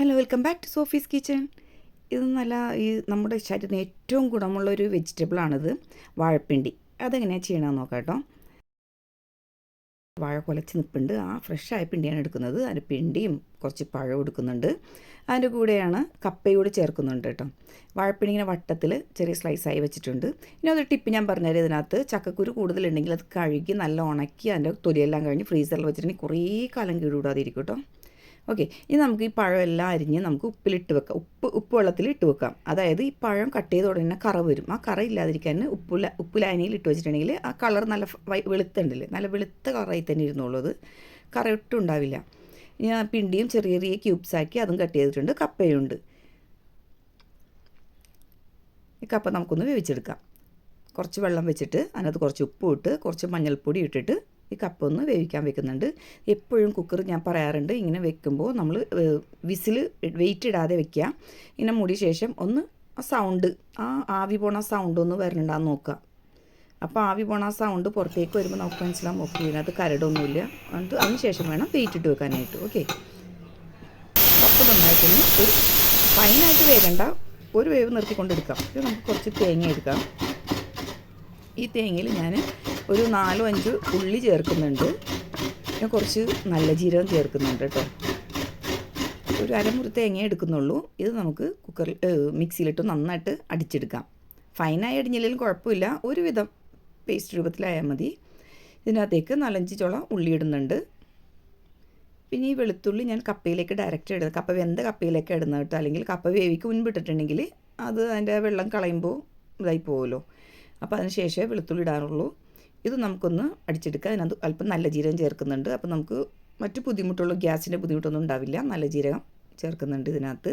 Hello welcome back to Sophie's kitchen ഇത് നല്ല ഈ നമ്മുടെ ശരീരത്തിന് ഏറ്റവും ഗുണമുള്ള ഒരു വെജിറ്റബിളാണിത് വാഴപ്പിണ്ടി. അതെങ്ങനെയാണ് ചെയ്യണമെന്ന് നോക്കാം കേട്ടോ. വാഴ കുലച്ച് നിൽപ്പുണ്ട് ആ ഫ്രഷായ പിണ്ടിയാണ് എടുക്കുന്നത്. അതിന് പിണ്ടിയും കുറച്ച് പഴം എടുക്കുന്നുണ്ട്. അതിന്റെ കൂടെയാണ് കപ്പയോട് ചേർക്കുന്നുണ്ട് കേട്ടോ. വാഴപ്പിണ്ടി ഇങ്ങനെ വട്ടത്തിൽ ചെറിയ സ്ലൈസായി വെച്ചിട്ടുണ്ട്. ഇനി അതൊരു ടിപ്പ് ഞാൻ പറഞ്ഞുതരാം ഇതിനകത്ത്. ചക്കക്കുരു കൂടുതലുണ്ടെങ്കിൽ അത് കഴുകി നല്ല ഉണക്കി അതിന്റെ തൊലിയെല്ലാം കഴിഞ്ഞ് ഫ്രീസറിൽ വെച്ചിട്ടുണ്ടെങ്കിൽ കുറേ കാലം കേടുകൂടാതെ ഇരിക്കും കേട്ടോ. ഓക്കെ ഇനി നമുക്ക് ഈ പഴം എല്ലാം അരിഞ്ഞ് നമുക്ക് ഉപ്പിലിട്ട് വെക്കാം. ഉപ്പ് ഉപ്പ് വെള്ളത്തിൽ ഇട്ട് വെക്കാം. അതായത് ഈ പഴം കട്ട് ചെയ്ത ഉടനെ കറ വരും. ആ കറ ഇല്ലാതിരിക്കാൻ ഉപ്പുല ഉപ്പുലായനിയിൽ ഇട്ട് വെച്ചിട്ടുണ്ടെങ്കിൽ ആ കളർ നല്ല വെളുത്തുണ്ടല്ലേ? നല്ല വെളുത്ത കളറായി തന്നെ ഇരുന്നുള്ളത് കറ ഒട്ടും ഉണ്ടാവില്ല. ഞാൻ പിണ്ടിയും ചെറിയ ചെറിയ ക്യൂബ്സ് ആക്കി അതും കട്ട് ചെയ്തിട്ടുണ്ട്. കപ്പയുണ്ട്. ഈ കപ്പ നമുക്കൊന്ന് വേവിച്ചെടുക്കാം. കുറച്ച് വെള്ളം വെച്ചിട്ട് അതിനകത്ത് കുറച്ച് ഉപ്പ് ഇട്ട് കുറച്ച് മഞ്ഞൾപ്പൊടി ഇട്ടിട്ട് ഈ കപ്പ ഒന്ന് വേവിക്കാൻ വെക്കുന്നുണ്ട്. എപ്പോഴും കുക്കർ ഞാൻ പറയാറുണ്ട് ഇങ്ങനെ വെക്കുമ്പോൾ നമ്മൾ വിസിൽ വെയിറ്റ് ഇടാതെ വെക്കുക ഇങ്ങനെ മൂടിയ ശേഷം ഒന്ന് ആ സൗണ്ട് ആ ആവി പോണ സൗണ്ട് ഒന്ന് വരണ്ടാന്ന് നോക്കുക അപ്പോൾ ആവി പോണ ആ സൗണ്ട് പുറത്തേക്ക് വരുമ്പോൾ നമുക്ക് മനസ്സിലാവും ഓക്കെ ഇതിനകത്ത് കരടൊന്നുമില്ല അത് അതിന് ശേഷം വേണം വെയിറ്റ് ഇട്ട് വെക്കാനായിട്ട് ഓക്കെ. കപ്പ നന്നായിട്ടൊന്ന് ഒരു ഫൈനായിട്ട് വേകണ്ട ഒരു വേവ് നിർത്തിക്കൊണ്ടെടുക്കാം നമുക്ക് കുറച്ച് തേങ്ങ എടുക്കാം. ഈ തേങ്ങയിൽ ഞാൻ ഒരു നാലോ അഞ്ച് ഉള്ളി ചേർക്കുന്നുണ്ട്. പിന്നെ കുറച്ച് നല്ല ജീരകം ചേർക്കുന്നുണ്ട് കേട്ടോ. ഒരു അരമുറി തേങ്ങ എടുക്കുന്നുള്ളൂ. ഇത് നമുക്ക് കുക്കറിൽ മിക്സിയിലിട്ട് നന്നായിട്ട് അടിച്ചെടുക്കാം. ഫൈനായി അടിഞ്ഞില്ലെങ്കിലും കുഴപ്പമില്ല. ഒരുവിധം പേസ്റ്റ് രൂപത്തിലായാൽ മതി. ഇതിനകത്തേക്ക് നാലഞ്ച് ചോള ഉള്ളി ഇടുന്നുണ്ട്. പിന്നെ ഈ വെളുത്തുള്ളി ഞാൻ കപ്പയിലേക്ക് ഡയറക്റ്റ് ഇടുന്നത്. കപ്പ വെന്ത കപ്പയിലേക്ക് ഇടുന്നത് കേട്ടോ. അല്ലെങ്കിൽ കപ്പ വേവിക്ക് മുൻപിട്ടിട്ടുണ്ടെങ്കിൽ അത് അതിന്റെ വെള്ളം കളയുമ്പോൾ ഇതായി പോകുമല്ലോ അപ്പോൾ അതിന് ശേഷമേ വെളുത്തുള്ളി ഇടാനുള്ളൂ ഇത് നമുക്കൊന്ന് അടിച്ചെടുക്കാം അതിനകത്ത് അല്പം നല്ല ജീരകം ചേർക്കുന്നുണ്ട്. അപ്പോൾ നമുക്ക് മറ്റു ബുദ്ധിമുട്ടുള്ള ഗ്യാസിന്റെ ബുദ്ധിമുട്ടൊന്നും ഉണ്ടാവില്ല. നല്ല ജീരകം ചേർക്കുന്നുണ്ട് ഇതിനകത്ത്.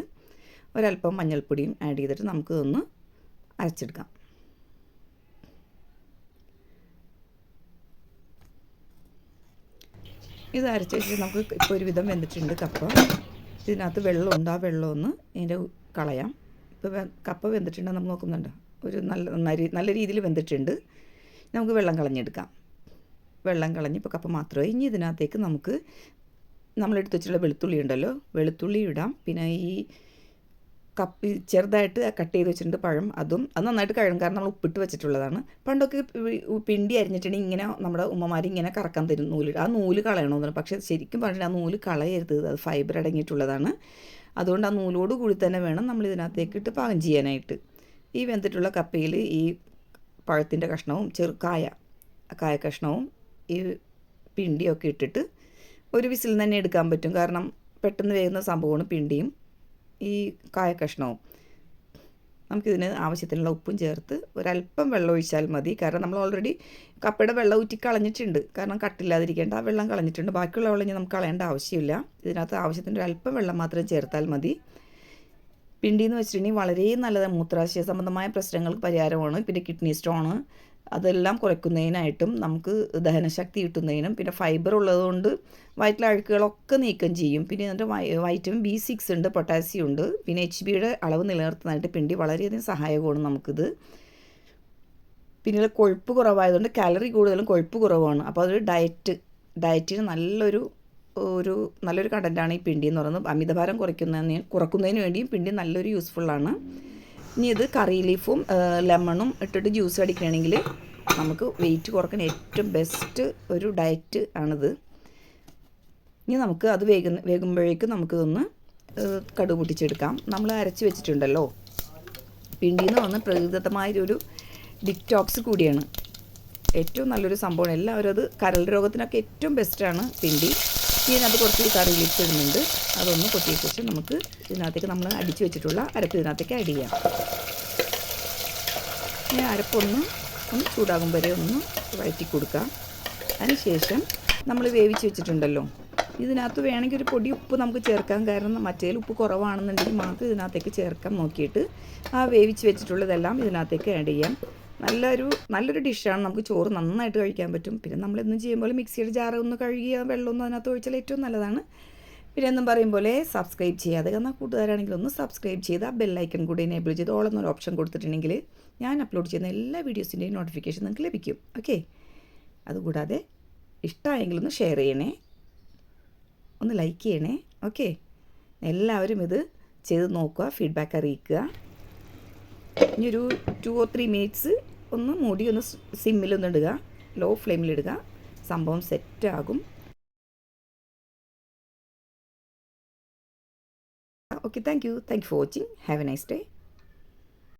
ഒരല്പം മഞ്ഞൾപ്പൊടിയും ആഡ് ചെയ്തിട്ട് നമുക്ക് ഒന്ന് അരച്ചെടുക്കാം. ഇത് അരച്ച് വെച്ചിട്ട് നമുക്ക് ഇപ്പോൾ ഒരുവിധം വെന്തിട്ടുണ്ട് കപ്പ. ഇതിനകത്ത് വെള്ളമുണ്ട്. ആ വെള്ളമൊന്ന് ഇതിന്റെ കളയാം. ഇപ്പോൾ കപ്പ വെന്തിട്ടുണ്ട് നമ്മൾ നോക്കുന്നുണ്ട്. ഒരു നല്ല നല്ല രീതിയിൽ വെന്തിട്ടുണ്ട്. നമുക്ക് വെള്ളം കളഞ്ഞെടുക്കാം. വെള്ളം കളഞ്ഞ് ഇപ്പോൾ കപ്പ മാത്രമേ ഇനി ഇതിനകത്തേക്ക് നമുക്ക് നമ്മളെടുത്ത് വെച്ചിട്ടുള്ള വെളുത്തുള്ളി ഉണ്ടല്ലോ. വെളുത്തുള്ളി ഇടാം. പിന്നെ ഈ കപ്പി ചെറുതായിട്ട് കട്ട് ചെയ്ത് വെച്ചിട്ടുണ്ട് പഴം. അതും അത് നന്നായിട്ട് കഴുകും. കാരണം നമ്മൾ ഉപ്പിട്ട് വെച്ചിട്ടുള്ളതാണ്. പണ്ടൊക്കെ പിണ്ടി അരിഞ്ഞിട്ടുണ്ടെങ്കിൽ ഇങ്ങനെ നമ്മുടെ ഉമ്മമാർ ഇങ്ങനെ കറക്കാൻ തരും നൂൽ. ആ നൂൽ കളയണമെന്ന് പക്ഷേ ശരിക്കും പറഞ്ഞിട്ട് ആ നൂൽ കളയരുത്. അത് ഫൈബർ അടങ്ങിയിട്ടുള്ളതാണ്. അതുകൊണ്ട് ആ നൂലോട് കൂടി തന്നെ വേണം നമ്മൾ ഇതിനകത്തേക്ക് ഇട്ട് പാകം ചെയ്യാനായിട്ട്. ഈ വെന്തിട്ടുള്ള കപ്പയിൽ ഈ പഴത്തിന്റെ കഷ്ണവും ചെറുക്കായ കായ കഷ്ണവും ഈ പിണ്ടിയൊക്കെ ഇട്ടിട്ട് ഒരു വിസിൽ തന്നെ എടുക്കാൻ പറ്റും. കാരണം പെട്ടെന്ന് വേകുന്ന സംഭവമാണ് പിണ്ടിയും ഈ കായ കഷ്ണവും. നമുക്കിതിന് ആവശ്യത്തിനുള്ള ഉപ്പും ചേർത്ത് ഒരല്പം വെള്ളം ഒഴിച്ചാൽ മതി. കാരണം നമ്മൾ ഓൾറെഡി കപ്പയുടെ വെള്ളം ഊറ്റി കളഞ്ഞിട്ടുണ്ട്. കാരണം കട്ടില്ലാതിരിക്കേണ്ട ആ വെള്ളം കളഞ്ഞിട്ടുണ്ട്. ബാക്കിയുള്ള വെള്ളം ഇനി നമുക്ക് കളയേണ്ട ആവശ്യമില്ല. ഇതിനകത്ത് ആവശ്യത്തിന് ഒരു അല്പം വെള്ളം മാത്രം ചേർത്താൽ മതി. പിണ്ടി എന്ന് വെച്ചിട്ടുണ്ടെങ്കിൽ വളരെ നല്ലത് മൂത്രാശയ സംബന്ധമായ പ്രശ്നങ്ങൾക്ക് പരിഹാരമാണ്. പിന്നെ കിഡ്നി സ്റ്റോണ് അതെല്ലാം കുറയ്ക്കുന്നതിനായിട്ടും നമുക്ക് ദഹനശക്തി കിട്ടുന്നതിനും പിന്നെ ഫൈബർ ഉള്ളതുകൊണ്ട് വയറ്റിലെ അഴുക്കുകളൊക്കെ നീക്കം ചെയ്യും. പിന്നെ ഇതിന്റെ വൈറ്റമിൻ ബി സിക്സ് ഉണ്ട് പൊട്ടാസ്യം ഉണ്ട്. പിന്നെ എച്ച് ബിയുടെ അളവ് നിലനിർത്തുന്നതായിട്ട് പിണ്ടി വളരെയധികം സഹായകമാണ് നമുക്കിത്. പിന്നെ കൊഴുപ്പ് കുറവായതുകൊണ്ട് കാലറി കൂടുതലും കൊഴുപ്പ് കുറവാണ്. അപ്പോൾ അതൊരു ഡയറ്റ് ഡയറ്റിന് നല്ലൊരു ഒരു നല്ലൊരു കണ്ടന്റാണ് ഈ പിണ്ടി എന്ന് പറയുന്നത്. അമിതഭാരം കുറയ്ക്കുന്നതിന് കുറക്കുന്നതിന് വേണ്ടിയും പിണ്ടി നല്ലൊരു യൂസ്ഫുള്ളാണ് ഇനി ഇത് കറി ലീഫും ലെമണും ഇട്ടിട്ട് ജ്യൂസ് അടിക്കുകയാണെങ്കിൽ നമുക്ക് വെയിറ്റ് കുറയ്ക്കാൻ ഏറ്റവും ബെസ്റ്റ് ഒരു ഡയറ്റ് ആണിത്. ഇനി നമുക്ക് അത് വേഗം വേകുമ്പോഴേക്കും നമുക്കിതൊന്ന് കടു പൊട്ടിച്ചെടുക്കാം. നമ്മൾ അരച്ച് വെച്ചിട്ടുണ്ടല്ലോ. പിണ്ടിയിൽ നിന്ന് വന്ന് പ്രകൃതിദത്തമായൊരു ഡിറ്റോക്സ് കൂടിയാണ്. ഏറ്റവും നല്ലൊരു സംഭവമാണ്. എല്ലാവരും അത് കരൾ രോഗത്തിനൊക്കെ ഏറ്റവും ബെസ്റ്റാണ് പിണ്ടി. ഇതിനകത്ത് കുറച്ച് കറി ലീക്സ് ഇടുന്നുണ്ട്. അതൊന്ന് പൊട്ടിയെക്കുറിച്ച് നമുക്ക് ഇതിനകത്തേക്ക് നമ്മൾ അടിച്ചു വെച്ചിട്ടുള്ള അരപ്പ് ഇതിനകത്തേക്ക് ആഡ് ചെയ്യാം. ഇനി അരപ്പൊന്ന് ഒന്ന് ചൂടാകും വരെ ഒന്ന് വഴറ്റി കൊടുക്കാം. അതിനുശേഷം നമ്മൾ വേവിച്ച് വെച്ചിട്ടുണ്ടല്ലോ. ഇതിനകത്ത് വേണമെങ്കിൽ ഒരു പൊടി ഉപ്പ് നമുക്ക് ചേർക്കാം. കാരണം മറ്റേതിൽ ഉപ്പ് കുറവാണെന്നുണ്ടെങ്കിൽ മാത്രം ഇതിനകത്തേക്ക് ചേർക്കാൻ നോക്കിയിട്ട് ആ വേവിച്ച് വെച്ചിട്ടുള്ളതെല്ലാം ഇതിനകത്തേക്ക് ആഡ് ചെയ്യാം. നല്ലൊരു നല്ലൊരു ഡിഷാണ്. നമുക്ക് ചോറ് നന്നായിട്ട് കഴിക്കാൻ പറ്റും. പിന്നെ നമ്മൾ എന്നും ചെയ്യുമ്പോൾ മിക്സിയുടെ ജാറ് ഒന്ന് കഴുകിയ വെള്ളമൊന്നും അതിനകത്ത് ഒഴിച്ചാൽ ഏറ്റവും നല്ലതാണ്. പിന്നെ എന്നും പറയും പോലെ സബ്സ്ക്രൈബ് ചെയ്യാതെ എന്നാൽ കൂട്ടുകാരാണെങ്കിൽ ഒന്ന് സബ്സ്ക്രൈബ് ചെയ്ത് ആ ബെല്ലൈക്കൺ കൂടി എനേബിൾ ചെയ്ത് ഓളെന്നൊരു ഓപ്ഷൻ കൊടുത്തിട്ടുണ്ടെങ്കിൽ ഞാൻ അപ്ലോഡ് ചെയ്യുന്ന എല്ലാ വീഡിയോസിന്റെയും നോട്ടിഫിക്കേഷൻ നിങ്ങൾക്ക് ലഭിക്കും. ഓക്കെ അതുകൂടാതെ ഇഷ്ടമായെങ്കിലൊന്ന് ഷെയർ ചെയ്യണേ. ഒന്ന് ലൈക്ക് ചെയ്യണേ. ഓക്കെ എല്ലാവരും ഇത് ചെയ്ത് നോക്കുക ഫീഡ്ബാക്ക് അറിയിക്കുക. ഇനി ഒരു ടു ഓർ ത്രീ മിനിറ്റ്സ് ഒന്ന് മൂടി ഒന്ന് സിമ്മിലൊന്ന് ഇടുക. ലോ ഫ്ലെയിമിലിടുക സംഭവം സെറ്റാകും okay thank you thank you for watching have a nice day